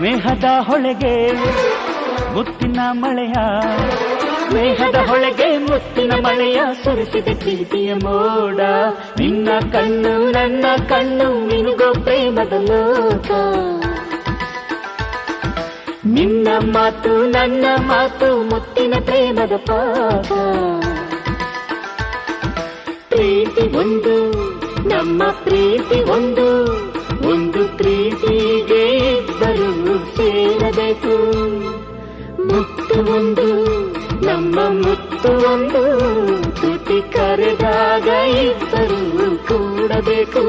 ಸ್ನೇಹದ ಹೊಳೆಗೆ ಮುತ್ತಿನ ಮಳೆಯ, ಸ್ನೇಹದ ಹೊಳೆಗೆ ಮುತ್ತಿನ ಮಳೆಯ ಸುರಿಸಿದ ಪ್ರೀತಿಯ ಮೋಡ. ನಿನ್ನ ಕಣ್ಣು, ನನ್ನ ಕಣ್ಣು ನಿನಗೋ ಪ್ರೇಮದ ಲೋಕ. ನಿನ್ನ ಮಾತು, ನನ್ನ ಮಾತು ಮುತ್ತಿನ ಪ್ರೇಮದ ಪಾಪ ಪ್ರೀತಿ ಒಂದು, ನಮ್ಮ ಪ್ರೀತಿ ಒಂದು ಒಂದು ಇಬ್ಬರು ಸೇರಬೇಕು ಮುತ್ತು ಒಂದು ನಮ್ಮ ಮುತ್ತು ಒಂದು ತುಟಿ ಕರೆದಾಗ ಇಬ್ಬರು ಕೂಡಬೇಕು.